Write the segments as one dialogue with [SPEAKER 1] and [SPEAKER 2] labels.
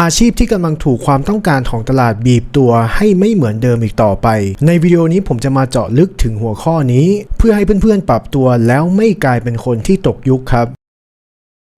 [SPEAKER 1] อาชีพที่กำลังถูกความต้องการของตลาดบีบตัวให้ไม่เหมือนเดิมอีกต่อไป ในวิดีโอนี้ผมจะมาเจาะลึกถึงหัวข้อนี้ เพื่อให้เพื่อนๆปรับตัวแล้วไม่กลายเป็นคนที่ตกยุคครับ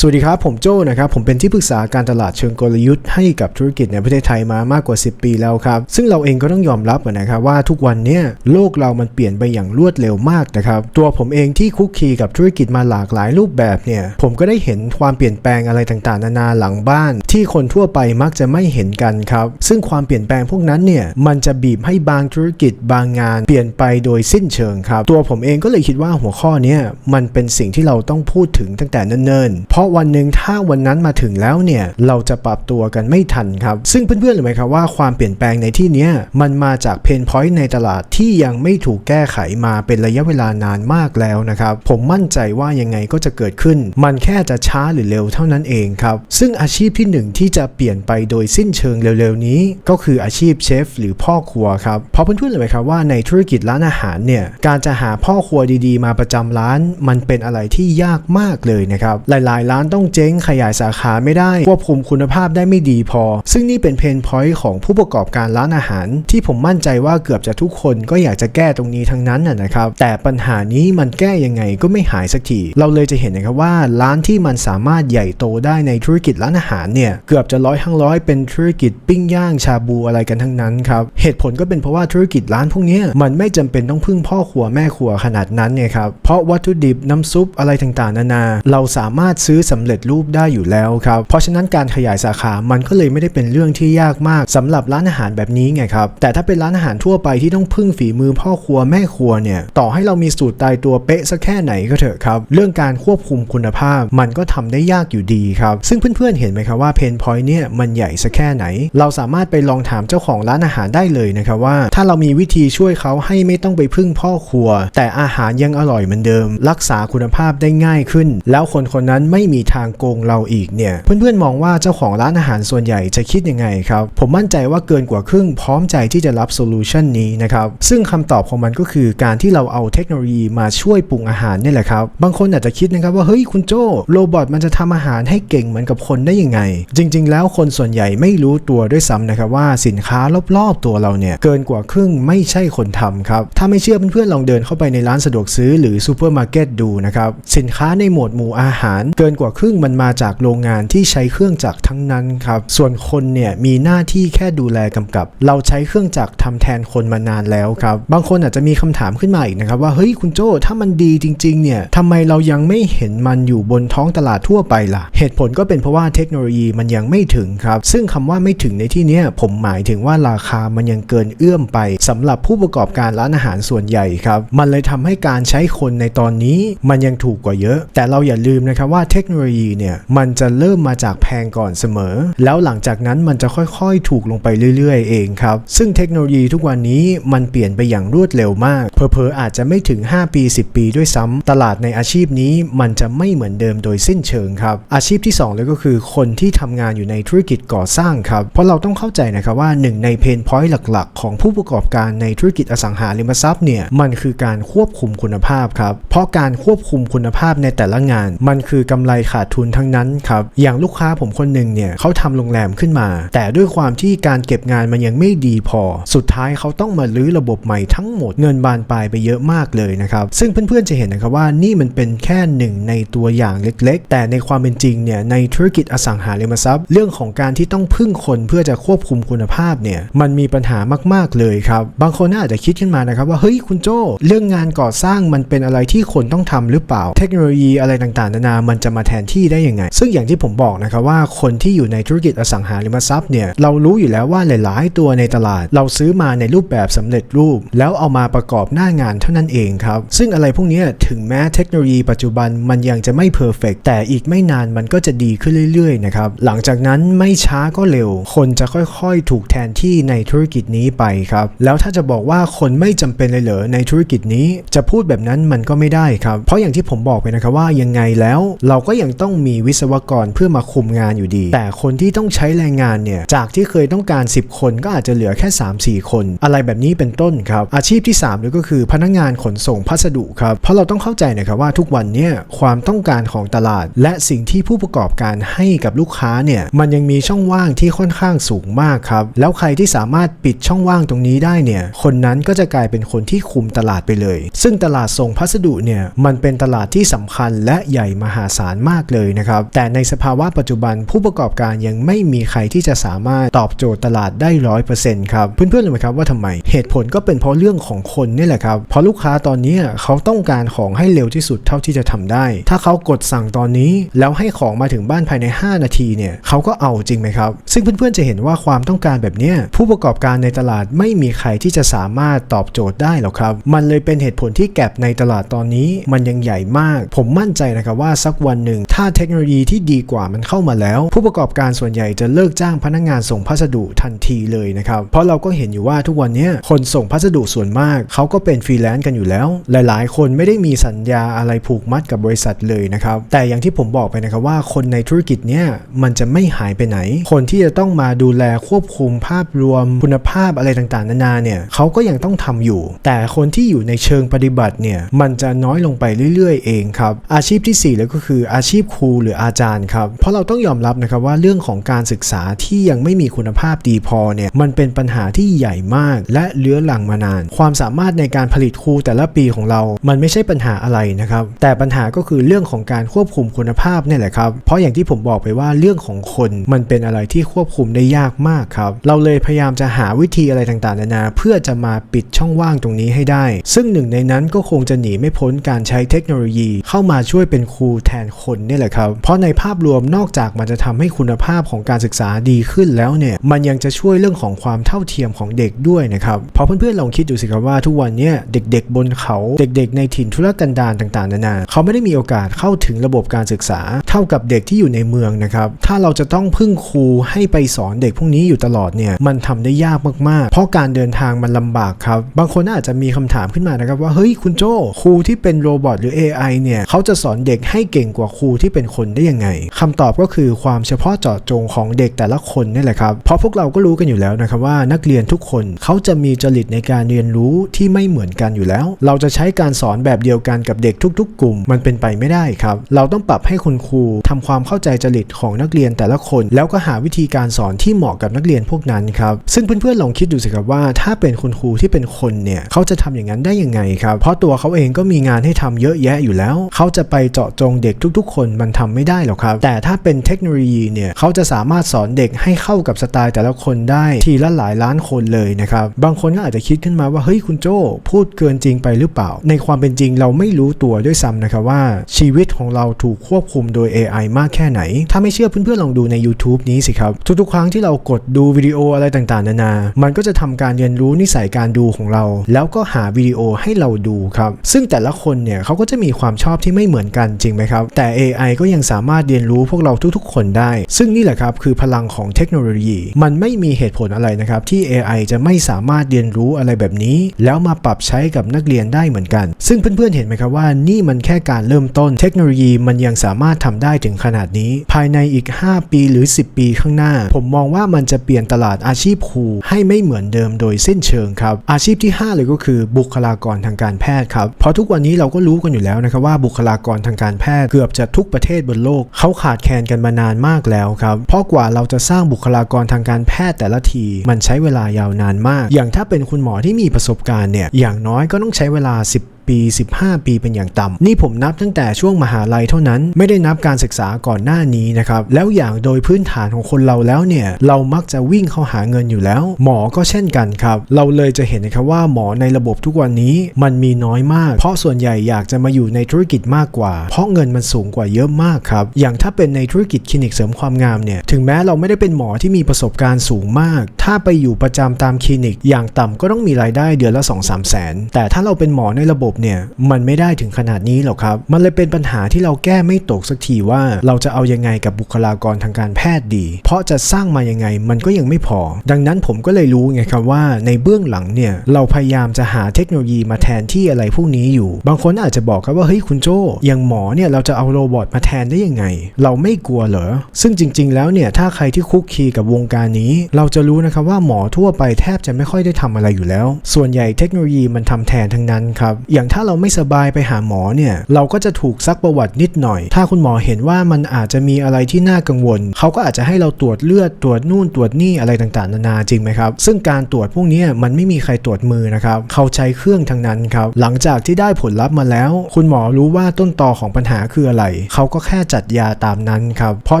[SPEAKER 1] สวัสดีครับ ผมโจ้นะครับ ผมเป็นที่ปรึกษาการตลาดเชิงกลยุทธ์ให้กับธุรกิจในประเทศไทยมามากกว่า 10 ปีแล้วครับ ซึ่งเราเองก็ต้องยอมรับนะครับว่าทุกวันนี้โลกเรามันเปลี่ยนไปอย่างรวดเร็วมากนะครับ ตัวผมเองที่คุกคีกับธุรกิจมาหลากหลายรูปแบบเนี่ย ผมก็ได้เห็นความเปลี่ยนแปลงอะไรต่างๆ นานาหลังบ้าน ที่คนทั่วไปมักจะไม่เห็นกันครับ ซึ่งความเปลี่ยนแปลงพวกนั้นเนี่ย มันจะบีบให้บางธุรกิจบางงาน เปลี่ยนไปโดยสิ้นเชิงครับ ตัวผมเองก็เลยคิดว่าหัวข้อนี้มันเป็นสิ่งที่เราต้องพูดถึงตั้งแต่เนิ่นๆเพราะวันหนึ่งถ้าวันนั้นมาถึงแล้วเนี่ยเราจะปรับตัวกันไม่ทันครับ ซึ่งเพื่อนๆรู้ไหมครับว่าความเปลี่ยนแปลงในที่นี้มันมาจากเพนพอยต์ในตลาดที่ยังไม่ถูกแก้ไขมาเป็นระยะเวลานานมากแล้วนะครับ ผมมั่นใจว่ายังไงก็จะเกิดขึ้น มันแค่จะช้าหรือเร็วเท่านั้นเองครับ ซึ่งอาชีพที่หนึ่งที่จะเปลี่ยนไปโดยสิ้นเชิงเร็วๆนี้ ก็คืออาชีพเชฟหรือพ่อครัวครับเพราะเพื่อนๆรู้ไหมครับว่าในธุรกิจร้านอาหารเนี่ยการจะหาพ่อครัวดีๆ มาประจำร้าน มันเป็นอะไรที่ยากมากเลยนะครับหลายๆร้านต้องเจ๊งขยายสาขาไม่ได้ควบคุมคุณภาพได้ไม่ดีพอ ซึ่งนี่เป็นเพนพอยต์ของผู้ประกอบการร้านอาหาร ที่ผมมั่นใจว่าเกือบจะทุกคนก็อยากจะแก้ตรงนี้ทั้งนั้นนะครับ แต่ปัญหานี้มันแก้ยังไงก็ไม่หายสักทีเราเลยจะเห็นนะครับว่าร้านที่มันสามารถใหญ่โตได้ในธุรกิจร้านอาหารเนี่ยเกือบจะร้อยทั้งร้อยเป็นธุรกิจปิ้งย่างชาบูอะไรกันทั้งนั้นครับเหตุผลก็เป็นเพราะว่าธุรกิจร้านพวกนี้มันไม่จำเป็นต้องพึ่งพ่อครัวแม่ครัวขนาดนั้นเนี่ยครับเพราะวัตถุดิบน้ำซุปอะไรต่างๆ นานา เราสามารถซื้อสำเร็จรูปได้อยู่แล้วครับ เพราะฉะนั้นการขยายสาขามันก็เลยไม่ได้เป็นเรื่องที่ยากมากสำหรับร้านอาหารแบบนี้ไงครับ แต่ถ้าเป็นร้านอาหารทั่วไปที่ต้องพึ่งฝีมือพ่อครัวแม่ครัวเนี่ย ต่อให้เรามีสูตรตายตัวเป๊ะสักแค่ไหนก็เถอะครับ เรื่องการควบคุมคุณภาพมันก็ทำได้ยากอยู่ดีครับ ซึ่งเพื่อนๆเห็นไหมครับว่าเพนพอยต์เนี่ยมันใหญ่สักแค่ไหน เราสามารถไปลองถามเจ้าของร้านอาหารได้เลยนะครับว่า ถ้าเรามีวิธีช่วยเขาให้ไม่ต้องไปพึ่งพ่อครัว แต่อาหารยังอร่อยเหมือนเดิม รักษาคุณภาพได้ง่ายขึ้น แล้วคนคนนั้นไม่มีทางโกงเราอีกเนี่ย เพื่อนๆมองว่าเจ้าของร้านอาหารส่วนใหญ่จะคิดยังไงครับ ผมมั่นใจว่าเกินกว่าครึ่งพร้อมใจที่จะรับโซลูชันนี้นะครับ ซึ่งคำตอบของมันก็คือการที่เราเอาเทคโนโลยีมาช่วยปรุงอาหารนี่แหละครับ บางคนอาจจะคิดนะครับว่าเฮ้ยคุณโจโรบอทมันจะทำอาหารให้เก่งเหมือนกับคนได้ยังไง จริง ๆ แล้วคนส่วนใหญ่ไม่รู้ตัวด้วยซ้ำนะครับว่าสินค้ารอบๆตัวเราเนี่ยเกินกว่าครึ่งไม่ใช่คนทำครับ ถ้าไม่เชื่อเพื่อนๆลองเดินเข้าไปในร้านสะดวกซื้อหรือซูเปอร์มาร์เก็ตดูนะครับ สินค้าในหมวดหมู่อาหารเกินกว่าครึ่งมันมาจากโรงงานที่ใช้เครื่องจักรทั้งนั้นครับ ส่วนคนเนี่ยมีหน้าที่แค่ดูแลกำกับ เราใช้เครื่องจักรทำแทนคนมานานแล้วครับ บางคนอาจจะมีคำถามขึ้นมาอีกนะครับว่าเฮ้ยคุณโจ้ถ้ามันดีจริง ๆ เนี่ยทำไมเรายังไม่เห็นมันอยู่บนท้องตลาดทั่วไปล่ะ เหตุผลก็เป็นเพราะว่าเทคโนโลยีมันยังไม่ถึงครับ ซึ่งคำว่าไม่ถึงในที่นี้ผมหมายถึงว่าราคามันยังเกินเอื้อมไปสำหรับผู้ประกอบการร้านอาหารส่วนใหญ่ครับ มันเลยทำให้การใช้คนในตอนนี้มันยังถูกกว่าเยอะ แต่เราอย่าลืมนะครับว่าเทคคโนโลยีเนี่ยมันจะเริ่มมาจากแพงก่อนเสมอ แล้วหลังจากนั้นมันจะค่อยๆ ถูกลงไปเรื่อยๆ เองครับ ซึ่งเทคโนโลยีทุกวันนี้มันเปลี่ยนไปอย่างรวดเร็วมาก เพอเพอๆอาจจะไม่ถึง 5 ปี 10 ปีด้วยซ้ำตลาดในอาชีพนี้มันจะไม่เหมือนเดิมโดยสิ้นเชิงครับ อาชีพที่ 2 เลยก็คือคนที่ทำงานอยู่ในธุรกิจก่อสร้างครับ เพราะเราต้องเข้าใจนะครับว่าหนึ่งในเพนพอยต์หลักๆ ของผู้ประกอบการในธุรกิจอสังหาริมทรัพย์เนี่ยมันคือการควบคุมคุณภาพครับ เพราะการควบคุมคุณภาพในแต่ละงาน มันคือกำไรขาดทุนทั้งนั้นครับ อย่างลูกค้าผมคนหนึ่งเนี่ยเขาทำโรงแรมขึ้นมา แต่ด้วยความที่การเก็บงานมันยังไม่ดีพอ สุดท้ายเขาต้องมาลื้อระบบใหม่ทั้งหมดเงินบานปลายไปเยอะมากเลยนะครับ ซึ่งเพื่อนๆจะเห็นนะครับว่านี่มันเป็นแค่หนึ่งในตัวอย่างเล็กๆ แต่ในความเป็นจริงเนี่ยในธุรกิจอสังหาริมทรัพย์ เรื่องของการที่ต้องพึ่งคนเพื่อจะควบคุมคุณภาพเนี่ยมันมีปัญหามากๆเลยครับ บางคนน่าจะคิดขึ้นมานะครับว่าเฮ้ยคุณโจเรื่องงานก่อสร้างมันเป็นอะไรที่คนต้องทำหรือเปล่า เทคโนโลยีอะไรต่างๆนานามันจะมาแทนที่ได้ยังไง ซึ่งอย่างที่ผมบอกนะครับว่าคนที่อยู่ในธุรกิจอสังหาริมทรัพย์เนี่ยเรารู้อยู่แล้วว่าหลาย ๆ ตัวในตลาด เราซื้อมาในรูปแบบสำเร็จรูป แล้วเอามาประกอบหน้างานเท่านั้นเองครับ ซึ่งอะไรพวกนี้ถึงแม้เทคโนโลยีปัจจุบันมันยังจะไม่เพอร์เฟกแต่อีกไม่นานมันก็จะดีขึ้นเรื่อย ๆ นะครับ หลังจากนั้นไม่ช้าก็เร็ว คนจะค่อย ๆ ถูกแทนที่ในธุรกิจนี้ไปครับ แล้วถ้าจะบอกว่าคนไม่จำเป็นเลยเหรอในธุรกิจนี้ จะพูดแบบนั้นมันก็ไม่ได้ครับ เพราะอย่างที่ผมบอกไปนะครับว่ายังไงแล้วเราก็ยังต้องมีวิศวกรเพื่อมาคุมงานอยู่ดี แต่คนที่ต้องใช้แรงงานเนี่ย จากที่เคยต้องการ 10 คนก็อาจจะเหลือแค่ 3-4 คน อะไรแบบนี้เป็นต้นครับ อาชีพที่3เลยก็คือพนักงานขนส่งพัสดุครับ เพราะเราต้องเข้าใจนะครับว่าทุกวันเนี่ยความต้องการของตลาด และสิ่งที่ผู้ประกอบการให้กับลูกค้าเนี่ยมันยังมีช่องว่างที่ค่อนข้างสูงมากครับ แล้วใครที่สามารถปิดช่องว่างตรงนี้ได้เนี่ย คนนั้นก็จะกลายเป็นคนที่คุมตลาดไปเลย ซึ่งตลาดส่งพัสดุเนี่ยมันเป็นตลาดที่สำคัญและใหญ่มหาศาลมากเลยนะครับ แต่ในสภาวะปัจจุบันผู้ประกอบการยังไม่มีใครที่จะสามารถตอบโจทย์ตลาดได้ร้อยเปอร์เซ็นต์ครับเพื่อนๆรู้ไหมครับว่าทำไม เหตุผลก็เป็นเพราะเรื่องของคนนี่แหละครับเพราะลูกค้าตอนนี้เขาต้องการของให้เร็วที่สุดเท่าที่จะทำได้ ถ้าเขากดสั่งตอนนี้ แล้วให้ของมาถึงบ้านภายใน 5 นาทีเนี่ยเขาก็เอาจริงไหมครับ ซึ่งเพื่อนๆจะเห็นว่าความต้องการแบบนี้ผู้ประกอบการในตลาดไม่มีใครที่จะสามารถตอบโจทย์ได้หรอกครับ มันเลยเป็นเหตุผลที่แก็บในตลาดตอนนี้มันยังใหญ่มาก ผมมั่นใจนะครับว่าสักวันหนึ่งถ้าเทคโนโลยีที่ดีกว่ามันเข้ามาแล้ว ผู้ประกอบการส่วนใหญ่จะเลิกจ้างพนักงานส่งพัสดุทันทีเลยนะครับ เพราะเราก็เห็นอยู่ว่าทุกวันนี้คนส่งพัสดุส่วนมาก เขาก็เป็นฟรีแลนซ์กันอยู่แล้ว หลายๆ คนไม่ได้มีสัญญาอะไรผูกมัดกับบริษัทเลยนะครับ แต่อย่างที่ผมบอกไปนะครับว่าคนในธุรกิจเนี้ยมันจะไม่หายไปไหน คนที่จะต้องมาดูแลควบคุมภาพรวมคุณภาพอะไรต่างๆ นานาเนี่ยเขาก็ยังต้องทำอยู่ แต่คนที่อยู่ในเชิงปฏิบัติเนี่ยมันจะน้อยลงไปเรื่อย ๆ เองครับ อาชีพที่สี่แล้วก็คืออาชีพครูหรืออาจารย์ครับเพราะเราต้องยอมรับนะครับว่าเรื่องของการศึกษาที่ยังไม่มีคุณภาพดีพอเนี่ยมันเป็นปัญหาที่ใหญ่มาก และเลื้อรังมานาน ความสามารถในการผลิตครูแต่ละปีของเรา มันไม่ใช่ปัญหาอะไรนะครับแต่ปัญหาก็คือเรื่องของการควบคุมคุณภาพเนี่ยแหละครับเพราะอย่างที่ผมบอกไปว่าเรื่องของคนมันเป็นอะไรที่ควบคุมได้ยากมากครับเราเลยพยายามจะหาวิธีอะไรต่างๆนานาเพื่อจะมาปิดช่องว่างตรงนี้ให้ได้ ซึ่งหนึ่งในนั้นก็คงจะหนีไม่พ้นการใช้เทคโนโลยี เข้ามาช่วยเป็นครูแทนคนเนี่แหละครับ เพราะในภาพรวมนอกจากมันจะทำให้คุณภาพของการศึกษาดีขึ้นแล้วเนี่ย มันยังจะช่วยเรื่องของความเท่าเทียมของเด็กด้วยนะครับ เพราะเพื่อนๆลองคิดดูสิครับว่าทุกวันเนี้เด็กๆ บนเขาเด็ก ๆ ในถิ่นทุรกันดารต่างๆนานาเขาไม่ได้มีโอกาสเข้าถึงระบบการศึกษา เท่ากับเด็กที่อยู่ในเมืองนะครับ ถ้าเราจะต้องพึ่งครูให้ไปสอนเด็กพวกนี้อยู่ตลอดเนี่ย มันทำได้ยากมากๆ เพราะการเดินทางมันลำบากครับ บางคนอาจจะมีคำถามขึ้นมานะครับว่า เฮ้ยคุณโจครูที่เป็นโรบอทหรือ AI เนี่ย เขาจะสอนเด็กให้เก่งกว่าครูที่เป็นคนได้ยังไงคำตอบก็คือความเฉพาะเจาะจงของเด็กแต่ละคนนี่แหละครับเพราะพวกเราก็รู้กันอยู่แล้วนะครับว่านักเรียนทุกคนเขาจะมีจริตในการเรียนรู้ที่ไม่เหมือนกันอยู่แล้ว เราจะใช้การสอนแบบเดียวกันกับเด็กทุก ๆ กลุ่ม มันเป็นไปไม่ได้ครับ เราต้องปรับให้คุณครูทำความเข้าใจจริตของนักเรียนแต่ละคน แล้วก็หาวิธีการสอนที่เหมาะกับนักเรียนพวกนั้นครับซึ่งเพื่อนๆลองคิดดูสิครับว่า ถ้าเป็นคุณครูที่เป็นคนเนี่ยเขาจะทำอย่างนั้นได้ยังไงครับเพราะตัวเขาเองก็มีงานให้ทำเยอะแยะอยู่แล้ว เขาจะไปเจาะจงเด็กทุกคนมันทำไม่ได้หรอกครับ แต่ถ้าเป็นเทคโนโลยีเนี่ยเขาจะสามารถสอนเด็กให้เข้ากับสไตล์แต่ละคนได้ทีละหลายล้านคนเลยนะครับบางคนก็อาจจะคิดขึ้นมาว่าเฮ้ยคุณโจ้พูดเกินจริงไปหรือเปล่า ในความเป็นจริงเราไม่รู้ตัวด้วยซ้ำนะครับว่าชีวิตของเราถูกควบคุมโดย AI มากแค่ไหน ถ้าไม่เชื่อเพื่อนๆลองดูใน YouTube นี้สิครับ ทุกๆ ครั้งที่เรากดดูวิดีโออะไรต่างๆ นานา มันก็จะทำการเรียนรู้นิสัยการดูของเรา แล้วก็หาวิดีโอให้เราดูครับ ซึ่งแต่ละคนเนี่ยเขาก็จะมีความชอบที่ไม่เหมือนกันจริงไหมครับ แต่ AI ก็ยังสามารถเรียนรู้พวกเราทุกๆ คนได้ ซึ่งนี่แหละครับคือพลังของเทคโนโลยี มันไม่มีเหตุผลอะไรนะครับที่ AI จะไม่สามารถเรียนรู้อะไรแบบนี้ แล้วมาปรับใช้กับนักเรียนได้เหมือนกัน ซึ่งเพื่อนๆเห็นไหมครับว่านี่มันแค่การเริ่มต้น เทคโนโลยีมันยังสามารถทำได้ถึงขนาดนี้ ภายในอีก 5 ปีหรือ 10 ปีข้างหน้า ผมมองว่ามันจะเปลี่ยนตลาดอาชีพครูให้ไม่เหมือนเดิมโดยเส้นเชิงครับ อาชีพที่ 5 เลยก็คือบุคลากรทางการแพทย์ครับ เพราะทุกวันนี้เราก็รู้กันอยู่แล้วนะครับว่าบุคลากรทางการแพทย์เกือบจะทุกประเทศบนโลกเขาขาดแคลนกันมานานมากแล้วครับเพราะกว่าเราจะสร้างบุคลากรทางการแพทย์แต่ละที มันใช้เวลายาวนานมาก อย่างถ้าเป็นคุณหมอที่มีประสบการณ์เนี่ยอย่างน้อยก็ต้องใช้เวลา 10 ปี 15 ปีเป็นอย่างต่ำนี่ผมนับตั้งแต่ช่วงมหาลัยเท่านั้น ไม่ได้นับการศึกษาก่อนหน้านี้นะครับแล้วอย่างโดยพื้นฐานของคนเราแล้วเนี่ยเรามักจะวิ่งเข้าหาเงินอยู่แล้ว หมอก็เช่นกันครับเราเลยจะเห็นนะครับว่าหมอในระบบทุกวันนี้มันมีน้อยมาก เพราะส่วนใหญ่อยากจะมาอยู่ในธุรกิจมากกว่า เพราะเงินมันสูงกว่าเยอะมากครับอย่างถ้าเป็นในธุรกิจคลินิกเสริมความงามเนี่ยถึงแม้เราไม่ได้เป็นหมอที่มีประสบการณ์สูงมาก ถ้าไปอยู่ประจำตามคลินิก อย่างต่ำก็ต้องมีรายได้เดือนละ 2-3แสนแต่ถ้าเราเป็นหมอในระบบเนี่ยมันไม่ได้ถึงขนาดนี้หรอกครับ มันเลยเป็นปัญหาที่เราแก้ไม่ตกสักทีว่าเราจะเอายังไงกับบุคลากรทางการแพทย์ดี เพราะจะสร้างมายังไงมันก็ยังไม่พอ ดังนั้นผมก็เลยรู้ไงครับว่าในเบื้องหลังเนี่ยเราพยายามจะหาเทคโนโลยีมาแทนที่อะไรพวกนี้อยู่ บางคนอาจจะบอกครับว่าเฮ้ยคุณโจอย่างหมอเนี่ยเราจะเอาโรบอทมาแทนได้ยังไง เราไม่กลัวเหรอ ซึ่งจริง ๆ แล้วเนี่ยถ้าใครที่คุกคีกับวงการนี้ เราจะรู้นะครับว่าหมอทั่วไปแทบจะไม่ค่อยได้ทำอะไรอยู่แล้ว ส่วนใหญ่เทคโนโลยีมันทำแทนทั้งนั้นครับอย่างถ้าเราไม่สบายไปหาหมอเนี่ย เราก็จะถูกซักประวัตินิดหน่อย ถ้าคุณหมอเห็นว่ามันอาจจะมีอะไรที่น่ากังวล เขาก็อาจจะให้เราตรวจเลือดตรวจนู่นตรวจนี่อะไรต่างๆ นานาจริงไหมครับ ซึ่งการตรวจพวกนี้มันไม่มีใครตรวจมือนะครับเขาใช้เครื่องทั้งนั้นครับหลังจากที่ได้ผลลัพธ์มาแล้ว คุณหมอรู้ว่าต้นตอของปัญหาคืออะไร เขาก็แค่จัดยาตามนั้นครับเพราะ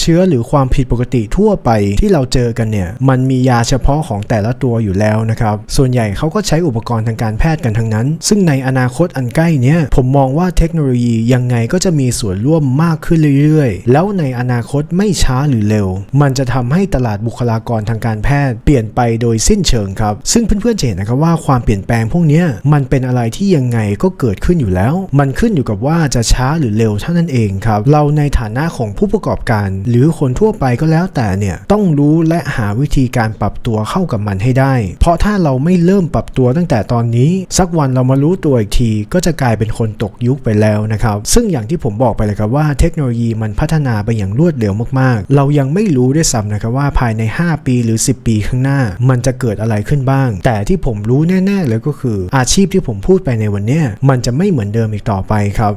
[SPEAKER 1] เชื้อหรือความผิดปกติทั่วไปที่เราเจอกันเนี่ยมันมียาเฉพาะของแต่ละตัวอยู่แล้วนะครับส่วนใหญ่เขาก็ใช้อุปกรณ์ทางการแพทย์กันทั้งนั้น ซึ่งในอนาคตอันใกล้เนี้ยผมมองว่าเทคโนโลยียังไงก็จะมีส่วนร่วมมากขึ้นเรื่อยๆ แล้วในอนาคตไม่ช้าหรือเร็ว มันจะทำให้ตลาดบุคลากรทางการแพทย์เปลี่ยนไปโดยสิ้นเชิงครับ ซึ่งเพื่อนๆจะเห็นนะครับว่าความเปลี่ยนแปลงพวกนี้มันเป็นอะไรที่ยังไงก็เกิดขึ้นอยู่แล้ว มันขึ้นอยู่กับว่าจะช้าหรือเร็วเท่านั้นเองครับ เราในฐานะของผู้ประกอบการ หรือคนทั่วไปก็แล้วแต่เนี่ยต้องรู้และหาวิธีการปรับตัวเข้ากับมันให้ได้ เพราะถ้าเราไม่เริ่มปรับตัวตั้งแต่ตอนนี้ สักวันเรามารู้ตัวอีกทีก็จะกลายเป็นคนตกยุคไปแล้วนะครับ ซึ่งอย่างที่ผมบอกไปเลยครับว่าเทคโนโลยีมันพัฒนาไปอย่างรวดเร็วมากๆ เรายังไม่รู้ด้วยซ้ำนะครับว่าภายใน 5 ปีหรือ 10 ปีข้างหน้า มันจะเกิดอะไรขึ้นบ้าง แต่ที่ผมรู้แน่ๆเลยก็คืออาชีพที่ผมพูดไปในวันนี้มันจะไม่เหมือนเดิมอีกต่อไปครับ